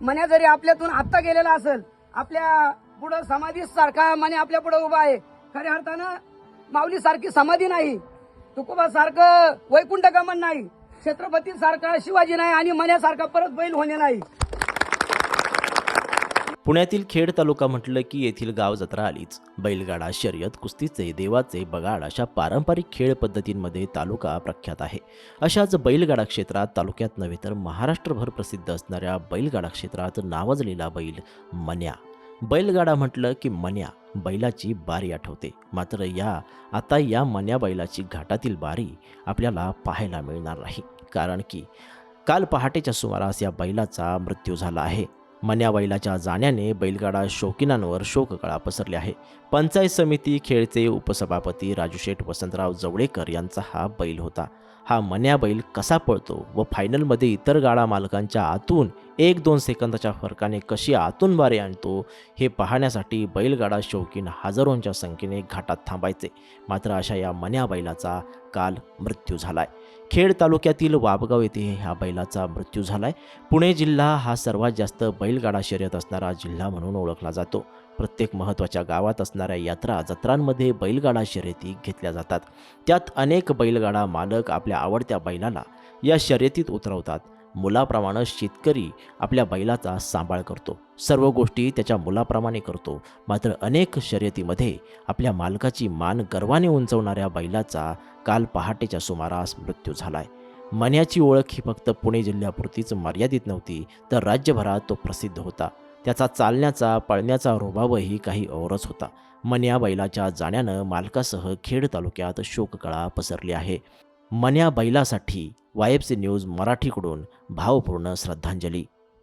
मन्या जरी आपल्यातून आत्ता गेलेला असेल आपल्या पुढं समाधी सारखा मने आपल्या पुढे उभा आहे. खऱ्या अर्थानं माऊली सारखी समाधी नाही तुकोबा सारखं वैकुंठ गमन नाही छत्रपती सारखा शिवाजी नाही आणि मण्यासारखा परत बैल होणे नाही. पुण्यातील खेड तालुका म्हटलं की येथील गाव जत्रा आलीच. बैलगाडा शर्यत कुस्तीचे देवाचे बगाड अशा पारंपरिक खेळ पद्धतींमध्ये तालुका प्रख्यात आहे. अशाच बैलगाडा क्षेत्रात तालुक्यात नव्हे तर महाराष्ट्रभर प्रसिद्ध असणाऱ्या बैलगाडा क्षेत्रात नावाजलेला बैल मन्या. बैलगाडा म्हटलं की मन्या बैलाची बारी आठवते. मात्र या आता या मन्या बैलाची घाटातील बारी आपल्याला पाहायला मिळणार नाही. कारण की काल पहाटेच्या सुमारास या बैलाचा मृत्यू झाला आहे. मन्या बैलाच्या जाण्याने बैलगाडा शौकीनांवर शोककळा पसरली आहे. पंचायत समिती खेळचे उपसभापती राजूशेठ वसंतराव जवळेकर यांचा हा बैल होता. हा मन्या बैल कसा पळतो व फायनलमध्ये इतर गाडा मालकांच्या आतून एक दोन सेकंदाच्या फरकाने कशी आतून बारे आणतो हे पाहण्यासाठी बैलगाडा शौकीन हजारोंच्या संख्येने घाटात थांबायचे. मात्र अशा या मन्या बैलाचा काल मृत्यू झालाय. खेड तालुक्यातील वाबगाव येथे ह्या बैलाचा मृत्यू झालाय. पुणे जिल्हा हा सर्वात जास्त बैलगाडा शर्यत असणारा जिल्हा म्हणून ओळखला जातो. प्रत्येक महत्त्वाच्या गावात असणाऱ्या यात्रा जत्रांमध्ये बैलगाडा शर्यती घेतल्या जातात. त्यात अनेक बैलगाडा मालक आपल्या आवडत्या बैलाला या शर्यतीत उतरवतात. मुलाप्रमाणे शेतकरी आपल्या बैलाचा सांभाळ करतो. सर्व गोष्टी त्याच्या मुलाप्रमाणे करतो. मात्र अनेक शर्यतीमध्ये आपल्या मालकाची मान गर्वाने उंचवणाऱ्या बैलाचा काल पहाटेच्या सुमारास मृत्यू झालाय. मन्याची ओळख ही फक्त पुणे जिल्ह्यापुरतीच मर्यादित नव्हती तर राज्यभरात तो प्रसिद्ध होता. त्याचा चालण्याचा पळण्याचा रुबावही काही औरच होता. मन्या बैलाच्या जाण्यानं मालकासह खेड तालुक्यात शोककळा पसरली आहे. मन्या बैलासाठी वायबसी न्यूज मराठीकडून भावपूर्ण श्रद्धांजली.